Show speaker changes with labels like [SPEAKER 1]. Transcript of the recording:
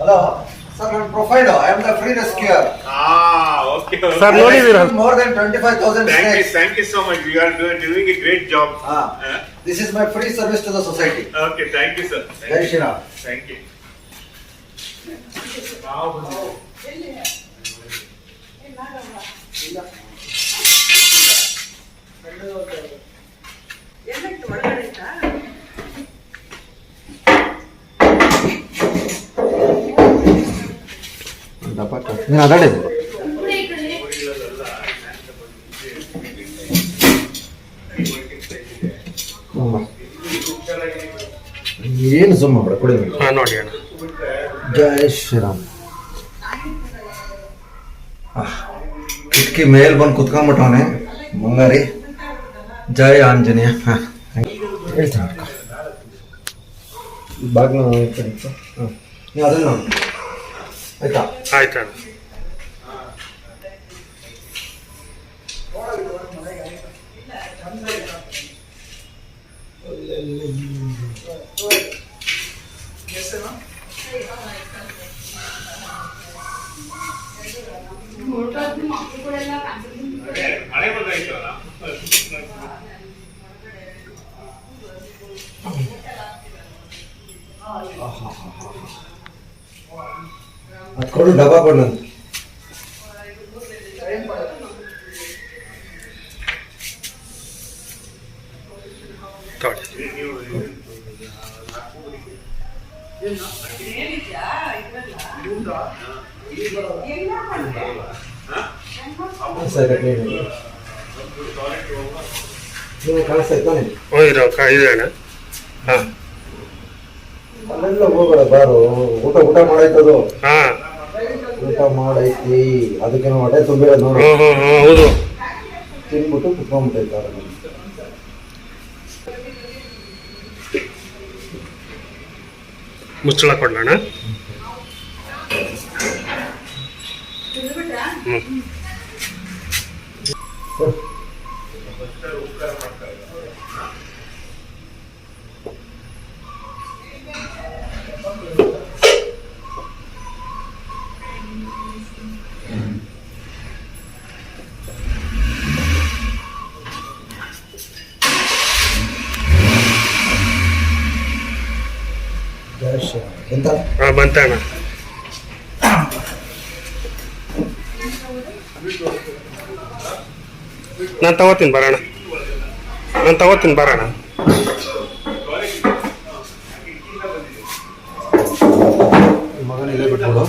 [SPEAKER 1] Hello sir ನನ್ನ profile I am the free rescuer
[SPEAKER 2] Ah, okay. okay.
[SPEAKER 3] Sir, ನೋಡಿದ್ದೀರಾ?
[SPEAKER 1] More than twenty five thousand
[SPEAKER 2] Thank you, thank you so much. You are doing, doing a great job.
[SPEAKER 1] Ah.
[SPEAKER 2] Uh,
[SPEAKER 1] this is my free service to the society
[SPEAKER 2] okay, thank you, sir. Thank
[SPEAKER 1] Jai
[SPEAKER 2] you.
[SPEAKER 1] Shriram
[SPEAKER 2] Thank you.
[SPEAKER 1] ನೀನು ಅದಾಡಿದ್ದು ಏನು ಸುಮ್ಮ ಬಿಡ ಕೊಡಿ
[SPEAKER 3] ಹಾ ನೋಡಿ ಅಣ್ಣ.
[SPEAKER 1] ಜೈ ಶ್ರೀರಾಮ್. ಕಿಟಕಿ ಮೇಲ್ ಬಂದು ಕುತ್ಕೊಂಡ್ಬಿಟ್ಟವನೆ. ಮುಂಗಾರಿ. ಜೈ ಆಂಜನೇಯ. ಹಾಂ. ಹೇಳ್ತೀನಿ ಅಕ್ಕ ಬಾಗಿಲು ಹಾಂ ನೀವು ಅದನ್ನು ಆಯ್ತಾ ಆಯ್ತಾ?
[SPEAKER 3] ಆಯ್ತು ಅಣ್ಣ
[SPEAKER 2] ಮಳೆ ಬಂದಾಯ್ತಲ್ಲ?
[SPEAKER 1] ಅದು ಕೊಡು ಡಬ್ಬ ಕೊಡು
[SPEAKER 3] ಹೋಗಿರೋ ಹಾಂ?
[SPEAKER 1] ಅಲ್ಲೆಲ್ಲ ಹೋಗೋಣ ಬಾರು. ಊಟ ಊಟ ಮಾಡಾಯ್ತದು.
[SPEAKER 3] ಹಾಂ.
[SPEAKER 1] ಊಟ ಮಾಡೈತಿ ಅದಕ್ಕೆ ಹೊಟ್ಟೆ ತುಂಬಿರೋದು
[SPEAKER 3] ಹೌದು.
[SPEAKER 1] ತಿನ್ಬಿಟ್ಟು ಕುತ್ಕೊಂಡ್ಬಿಟ್ಟೈತೆ
[SPEAKER 3] ಮುಚ್ಚಳ
[SPEAKER 4] ತಿಂದ್ಬಿಟ್ರಾ?
[SPEAKER 3] ಹ್ಞೂ ಬಂತಣ್ಣ. ನಾನು ತಗೋತೀನಿ ಬರೋಣ. ನಾನು ತಗೋತೀನಿ ಬರೋಣ.
[SPEAKER 1] ಮಗನಿಗೆ ಬಿಟ್ಬಿಡು